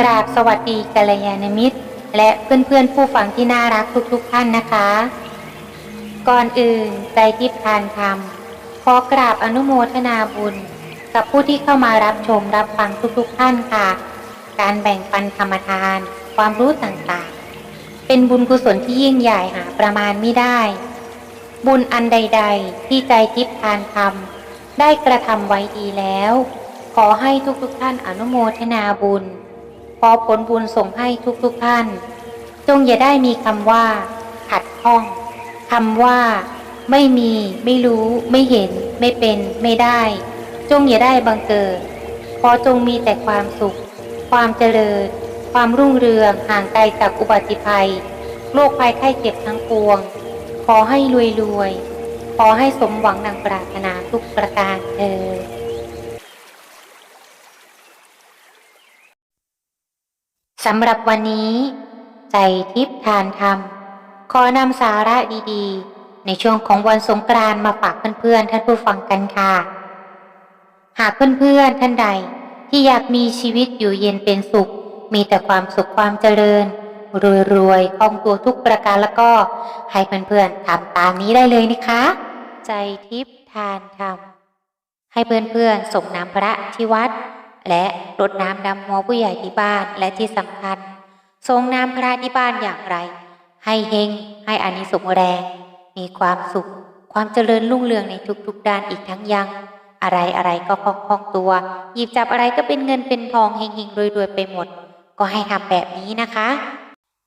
กราบสวัสดีกัลยาณมิตร และเพื่อนๆผู้ฟังที่น่ารักทุกๆท่านนะคะ ก่อนอื่นใจทิพย์ทานธรรมขอกราบอนุโมทนาบุญ กับผู้ที่เข้ามารับชมรับฟังทุกๆท่านค่ะ การแบ่งปันธรรมทาน ความรู้ต่างๆ เป็นบุญกุศลที่ยิ่งใหญ่หาประมาณไม่ได้ บุญอันใด ๆ ที่ใจทิพย์ทานธรรมได้กระทำไว้ดีแล้ว ขอให้ทุกๆท่านอนุโมทนาบุญ ขอผลบุญส่งให้ทุกๆท่าน จงอย่าได้มีคำว่า ขัดข้องคำว่า ไม่มี ไม่รู้ ไม่เห็น ไม่เป็น ไม่ได้ จงอย่าได้บังเกิดขอจงมีแต่ความสุข ความเจริญ ความรุ่งเรืองห่างไกลจากอุบัติภัยโรคภัยไข้เจ็บทั้งปวง ขอให้รวยรวย ขอให้สมหวังดังปรารถนาทุกประการเธอ สำหรับวันนี้ ใจทิพย์ทานธรรม ขอนำสาระดีๆ ในช่วงของวันสงกรานต์มาฝากเพื่อนๆท่านผู้ฟังกันค่ะ หากเพื่อนๆท่านใดที่อยากมีชีวิตอยู่เย็นเป็นสุข มีแต่ความสุขความเจริญ รวยๆคล่องตัวทุกประการแล้วก็ ให้เพื่อนๆทำตามนี้ได้เลยนะคะ ใจทิพย์ทานธรรม ให้เพื่อนๆส่งน้ำพระที่วัด และรดน้ำดำหัวผู้ใหญ่ที่บ้านและที่สำคัญส่งน้ำพระที่บ้านอย่างไร ให้เฮงให้อานิสงส์แรง มีความสุข ความเจริญรุ่งเรืองในทุกๆด้านอีกทั้งยัง อะไรอะไรก็คล่องคล่องตัว หยิบจับอะไรก็เป็นเงินเป็นทองเฮงเฮงรวยรวยๆไปหมด ก็ให้ทำแบบนี้นะคะ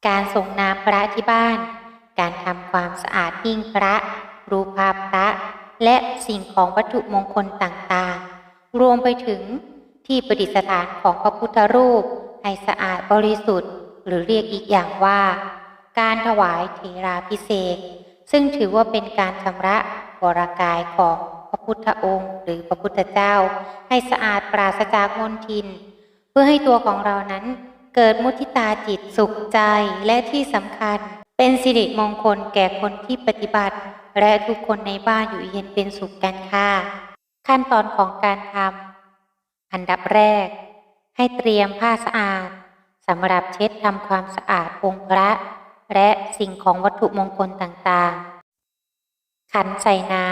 การส่งน้ำพระที่บ้าน การทำความสะอาดหิ้งพระ รูปภาพพระ และสิ่งของวัตถุมงคลต่างๆ รวมไปถึง ที่ประดิษฐานของพระพุทธรูปให้สะอาดบริสุทธิ์ หรือเรียกอีกอย่างว่า การถวายเทราพิเศษ ซึ่งถือว่าเป็นการชำระวรกายของพระพุทธองค์ หรือพระพุทธเจ้า ให้สะอาดปราศจากมลทิน เพื่อให้ตัวของเรานั้นเกิดมุทิตาจิตสุขใจและที่สำคัญ เป็นสิริมงคลแก่คนที่ปฏิบัติ และทุกคนในบ้านอยู่เย็นเป็นสุขกันค่ะ ขั้นตอนของการทำ อันดับแรก ให้เตรียมผ้าสะอาดสำหรับเช็ดทำความสะอาดองค์พระ และสิ่งของวัตถุมงคลต่างๆ ขันใส่น้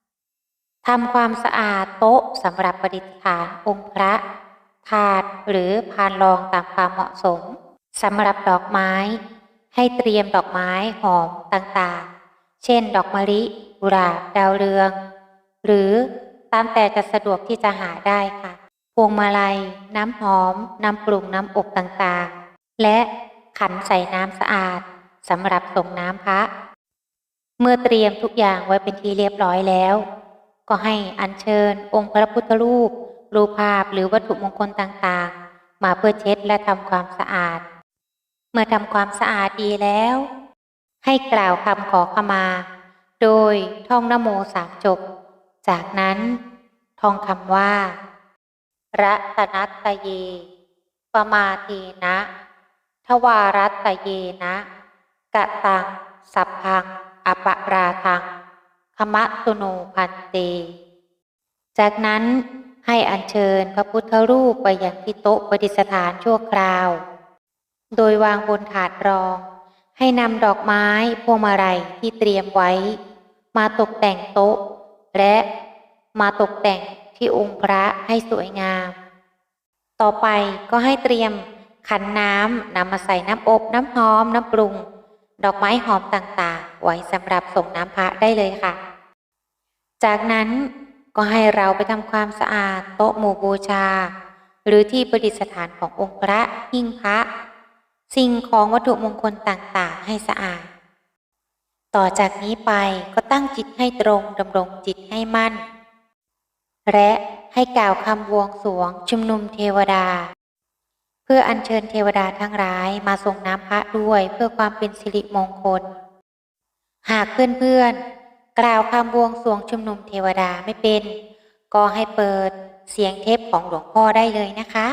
ำทำความสะอาดโต๊ะสำหรับประดิษฐานองค์พระ ถาดหรือพานรองตามความเหมาะสมสำหรับดอกไม้ ให้เตรียมดอกไม้หอมต่างๆ เช่น ดอกมะลิกุหลาบดาวเรือง หรือ ตามแต่จะสะดวกที่จะหาได้ค่ะ พวงมาลัย น้ำหอม น้ำปรุงน้ำอบต่างๆ และขันใส่น้ำสะอาดสำหรับส่งน้ำพระ เมื่อเตรียมทุกอย่างไว้เป็นที่เรียบร้อยแล้ว ก็ให้อัญเชิญ องค์พระพุทธรูป รูปภาพหรือวัตถุมงคลต่างๆ มาเพื่อเช็ดและทำความสะอาด เมื่อทำความสะอาดดีแล้ว ให้กล่าวคำขอขมา โดยท่องนโมสามจบ จากนั้นท่องคำว่า รัตนัตเยปมาเทนะ ทวารัตตเยนะกะตัง สัพพัง อปะราทังขมะตุโนพันเต จากนั้นให้อัญเชิญพระพุทธรูปไปยังที่โต๊ะประดิษฐานชั่วคราว โดยวางบนถาดรอง ให้นำดอกไม้พวงมาลัยที่เตรียมไว้ มาตกแต่งโต๊ะ และมาตกแต่งที่องค์พระให้สวยงาม ต่อไปก็ให้เตรียมขันน้ำนำมาใส่น้ำอบน้ำหอมน้ำปรุง ดอกไม้หอมต่างๆ ไว้สำหรับส่งน้ำพระได้เลยค่ะ จากนั้นก็ให้เราไปทำความสะอาดโต๊ะหมู่บูชา หรือที่ประดิษฐานขององค์พระหิ้งพระ สิ่งของวัตถุมงคลต่างๆ ให้สะอาด ต่อจากนี้ไปก็ตั้งจิตให้ตรงดำรงจิตให้มั่น และให้กล่าวคำวงสวงชุมนุมเทวดา เพื่ออัญเชิญเทวดาทั้งหลายมาส่งน้ำพระด้วยเพื่อความเป็นสิริมงคล หากเพื่อนๆกล่าวคำวงสวงชุมนุมเทวดาไม่เป็น ก็ให้เปิดเสียงเทปของหลวงพ่อได้เลยนะคะ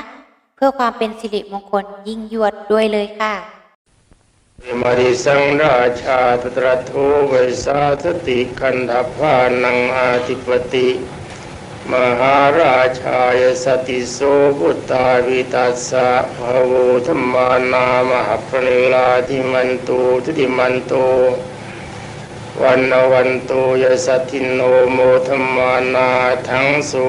เพื่อความเป็นสิริมงคลยิ่งยวดด้วยเลยค่ะ มริสังราชาตตรัสโทไวสาสติคันธพานังอาธิปติ มหาราชายสติโสพุตตาวิตัสสะภโวธรรมานามหปริลาธิมันตุทุติมันโตวันนวันโตยสัตถินโนโมธรรมานาทั้งสุ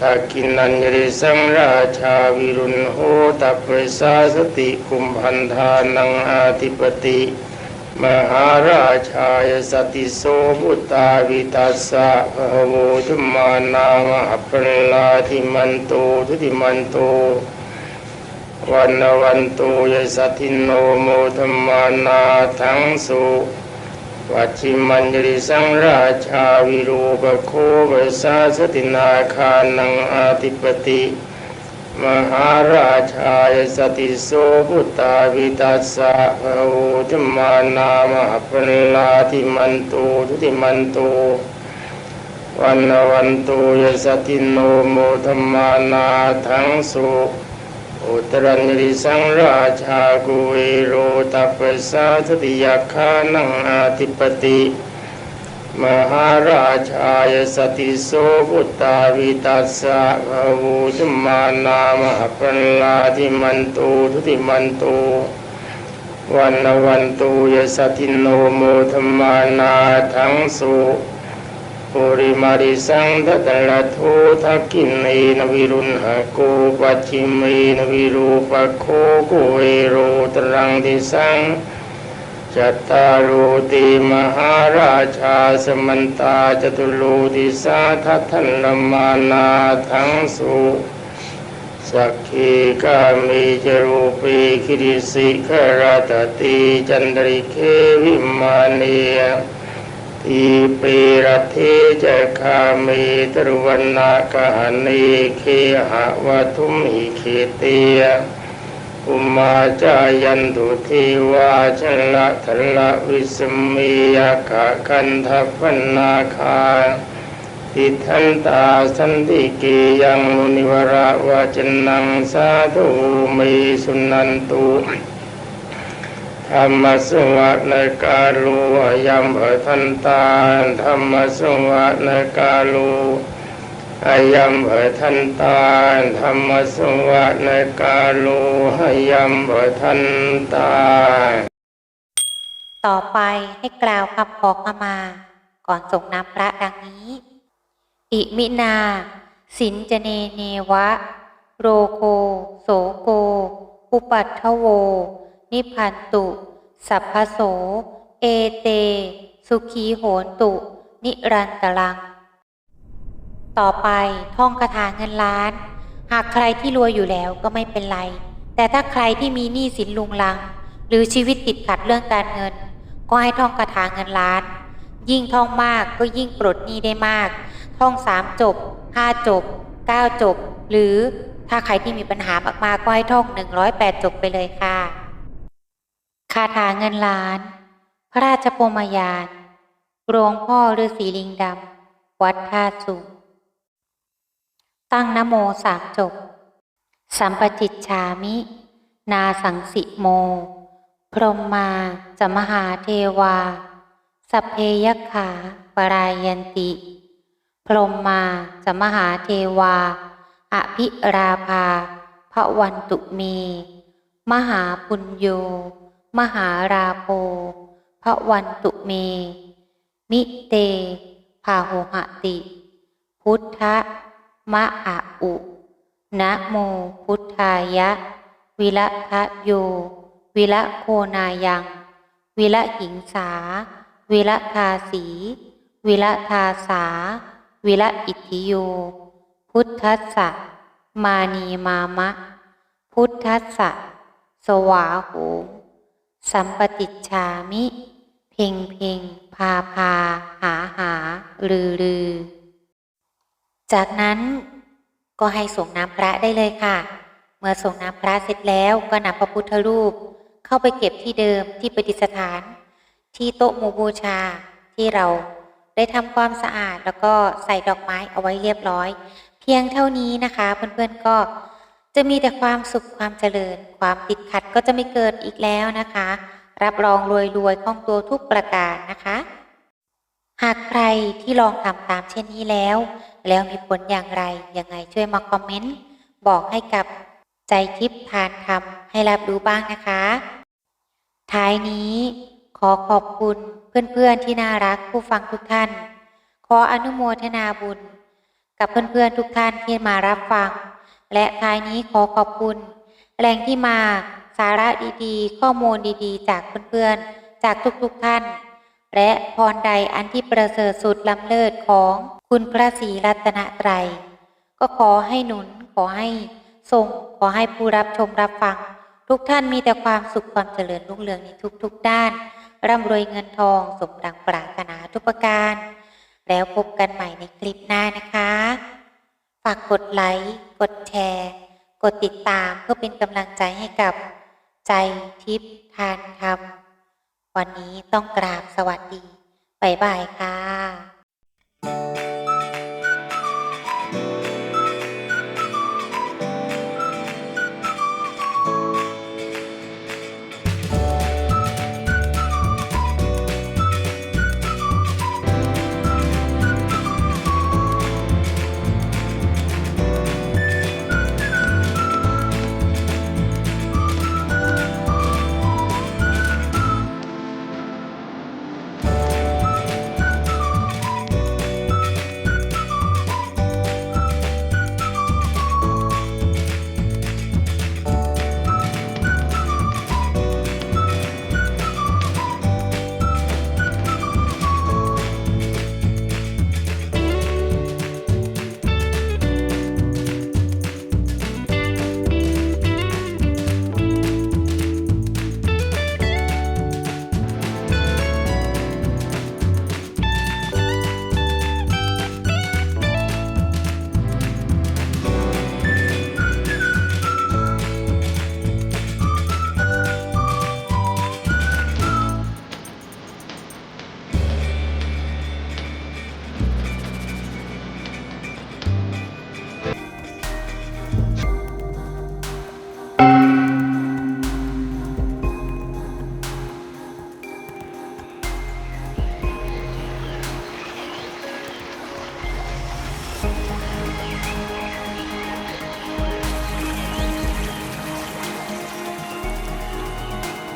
ทักกินัญญริสังราชาวิรุณโหตัปเปสาสติคุมพันธานังอาธิปติ มหาราชายสติโสพุตาวิตัสะภะโวธุมานามหปรลาธิมันโตทุติมันโตวันวันโตยสัตินโนโมธรรมานาทั้งสุ วัชิมันยริสังราชาวิรูปโคเวสาสตินาคานังอาทิปติ มหาราชายสติโสพุตาวิตัสสะภะโวธมานามหปรลาธิมันโตทุติมันโตวันวันโตยสตินโนโมธรรมานาทั้งสุ อุตรัญริสังราชากุเวโรตัปสาสติยาคานังอาทิปติมหาราชายสติโสพุตตาวิตัสสะภะวูธมมานามหปัลลาธิมันตุทุติมันตุวันวันตุยสตินโนโมธมมานาทั้งสุ ปุริมาริสังทตละโททักกินเนนวิรุณหะโกปัจิเมนวิรูปโคโกเอโรตรังติสังจัตตารุติมหาราชาสมันตาจตุลูติสาทัทันลมานาทั้งสุสักขีกามีจรูปีคิริสิขราตติจันตริเควิมานีย ทีปีรเทจคามีตรวันนากานีเคหะวัทุมหิเคเตียอุมาจายันตุทีวาชละทละวิสมียากะกันทัพนาคาทิทันตาสันติกียังมุนิวระวาจนังสาธุมีสุนันตุ ธรรมสวะในกาลูยัมเบทันตาธรรมสวะในกาลูอายัมเบทันตาธรรมสวะในกาลูอายัมเบทันตา ต่อไปให้กล่าวคำขอขมา ก่อนส่งน้ำพระดังนี้ อิมินา สินจเนเนวะ โรโคโสโก อุปัตถโว นิพพันตุ สัพพโส เอเต สุขีโหนตุ นิรันตรัง ต่อไปท่องคาถาเงินล้าน หากใครที่รวยอยู่แล้วก็ไม่เป็นไร แต่ถ้าใครที่มีหนี้สินลุงลัง หรือชีวิตติดขัดเรื่องการเงิน ก็ให้ท่องคาถาเงินล้าน ยิ่งท่องมากก็ยิ่งปลดหนี้ได้มาก ท่องสามจบห้าจบเก้าจบ หรือถ้าใครที่มีปัญหามากๆก็ให้ท่องหนึ่งร้อยแปดจบไปเลยค่ะ คาถาเงินล้าน พระราชโปมยานหลวงพ่อฤาษีลิงดำ วัดท่าสูงตั้งนโมสามจบ สัมปจิตชามิ นาสังสิโม พรหมมาจมหาเทวา สัพเพยขาปรายันติ พรหมมาจมหาเทวา อภิราภาพระวันตุเม มหาปุญโย มหาราโภพระวันตุเม มิเตพาโหหติ พุทธะมะอะอุ นะโมพุทธายะ วิละทะโย วิละโคนายัง วิละหิงสา วิละทาสี วิละทาสา วิละอิทธิโย พุทธัสสะมานีมามะ พุทธัสสะสวาโหม สัมปติชามิ เพ่งเพ่งพาพา หาหา ลือลือ จากนั้นก็ให้ส่งน้ำพระได้เลยค่ะ เมื่อส่งน้ำพระเสร็จแล้วก็นำพระพุทธรูป เข้าไปเก็บที่เดิมที่ประดิษฐาน ที่โต๊ะหมู่บูชาที่เราได้ทำความสะอาดแล้วก็ใส่ดอกไม้เอาไว้เรียบร้อย เพียงเท่านี้นะคะ เพื่อนๆก็ จะมีแต่ความสุขความเจริญ ความติดขัดก็จะไม่เกิดอีกแล้วนะคะ รับรองรวยๆคล่องตัวทุกประการนะคะ หากใครที่ลองทำตามเช่นนี้แล้ว แล้วมีผลอย่างไร ยังไงช่วยมาคอมเมนต์ บอกให้กับใจทิพย์ทานทำให้รับรู้บ้างนะคะ ท้ายนี้ขอขอบคุณเพื่อนๆที่น่ารักผู้ฟังทุกท่าน ขออนุโมทนาบุญ กับเพื่อนๆทุกท่านที่มารับฟัง และท้ายนี้ขอขอบคุณ แหล่งที่มาสาระดีๆ ข้อมูลดีๆ จากเพื่อนๆ จากทุกๆท่าน และพรใดอันที่ประเสริฐสุดล้ำเลิศของคุณพระศรีรัตนตรัย ก็ขอให้หนุนขอให้ทรงขอให้ผู้รับชมรับฟัง ทุกท่านมีแต่ความสุขความเจริญรุ่งเรืองในทุกๆด้าน ร่ำรวยเงินทองสมดังปรารถนาทุกประการ แล้วพบกันใหม่ในคลิปหน้านะคะ ฝากกดไลค์ กดติดตามเพื่อเป็นกำลังใจให้กับใจทิพย์ทานธรรม วันนี้ต้องกราบสวัสดี บ๊ายบายค่ะ